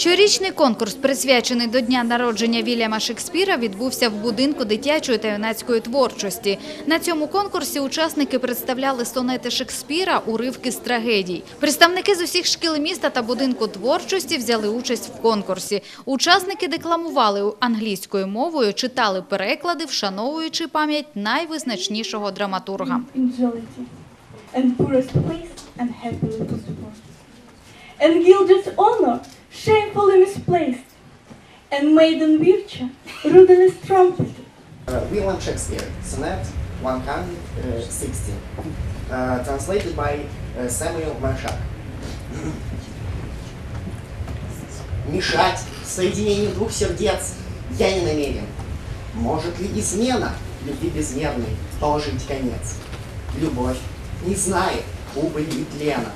Щорічний конкурс, присвячений до дня народження Вільяма Шекспіра, відбувся в будинку дитячої та юнацької творчості. На цьому конкурсі учасники представляли сонети Шекспіра, уривки з трагедій. Представники з усіх шкіл міста та будинку творчості взяли участь в конкурсі. Учасники декламували англійською мовою, читали переклади, вшановуючи пам'ять найвизначнішого драматурга. and misplaced, and maiden virtue rudely trumpeted. Uh, William Shakespeare, sonnet 160, uh, translated by uh, Samuel Marshak. Мешать соединению двух сердец я не намерен. Может ли измена любви безмерной положить конец? Любовь не знает убыли и тлена.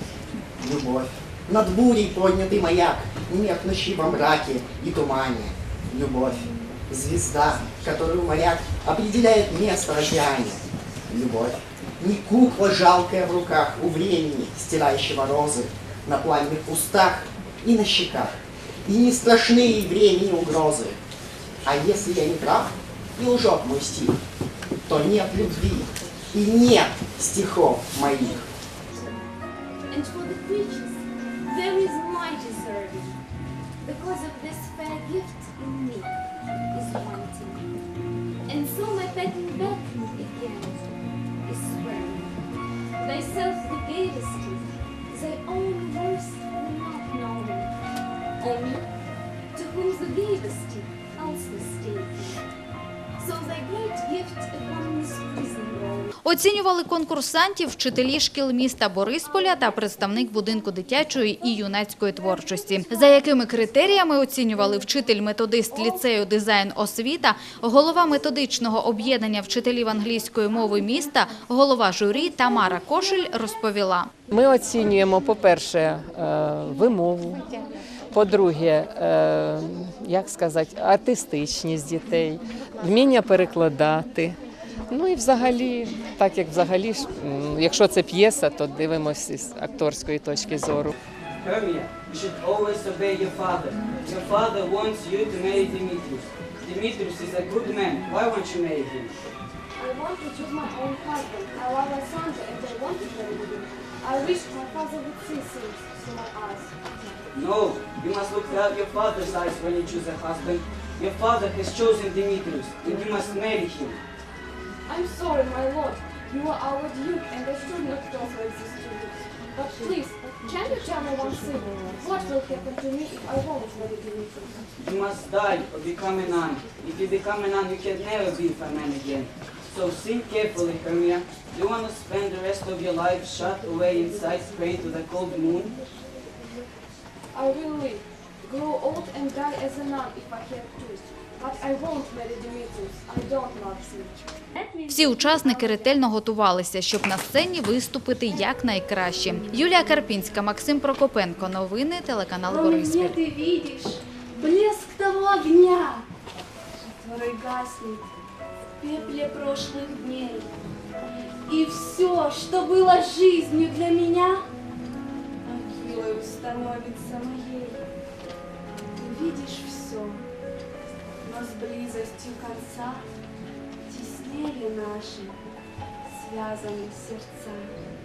Любовь над бурей поднятый маяк, меркнущий во мраке и тумане. Любовь — звезда, которую моряк определяет место в океане. Любовь — не кукла жалкая в руках у времени, стирающего розы на пламенных устах и на щеках. И не страшны времени угрозы. А если я не прав и лжет мой стих, то нет любви и нет стихов моих. and for the creatures there is mighty Welcome again is swearing. Thyself the gayest truth, thy own worst will not knowing. Only to whom the gayest else mistake. So thy great gift Оцінювали конкурсантів вчителі шкіл міста Борисполя та представник будинку дитячої і юнацької творчості. За якими критеріями оцінювали вчитель-методист ліцею дизайн освіта, голова методичного об'єднання вчителів англійської мови міста, голова журі Тамара Кошель розповіла. Ми оцінюємо, по-перше, е, вимову, по-друге, е, як сказати, артистичність дітей, вміння перекладати. Ну і взагалі, так як взагалі, якщо це п'єса, то дивимося з акторської точки зору. Hermia, you should always obey your father. Your father wants you to marry Demetrius. Demetrius is a good man. Why won't you marry him? I want to choose my own husband. I love Alessandro and I want to marry him. I wish my father would see things through my eyes. No, you must look at your father's eyes when you choose a husband. Your father has chosen Demetrius, and you must marry him. I'm sorry, my lord. You are our duke and I should not talk like this to you. But please, can you tell me one thing? What will happen to me if I won't marry Demetrius? You must die or become a nun. If you become a nun, you can never be a man again. So think carefully, Hermia. Do you want to spend the rest of your life shut away inside, praying to the cold moon? I will live, grow old and die as a nun if I have to. But I won't marry Demetrius. I don't love him. Всі учасники ретельно готувалися, щоб на сцені виступити якнайкраще. Юлія Карпінська, Максим Прокопенко. Новини телеканал Кроме Бориспіль. меня ты видишь блеск того огня, который гаснет в пепле прошлых дней. И все, что было жизнью для меня, могилою становится моей. Видишь все, но с близостью конца теснее наши связаны сердца.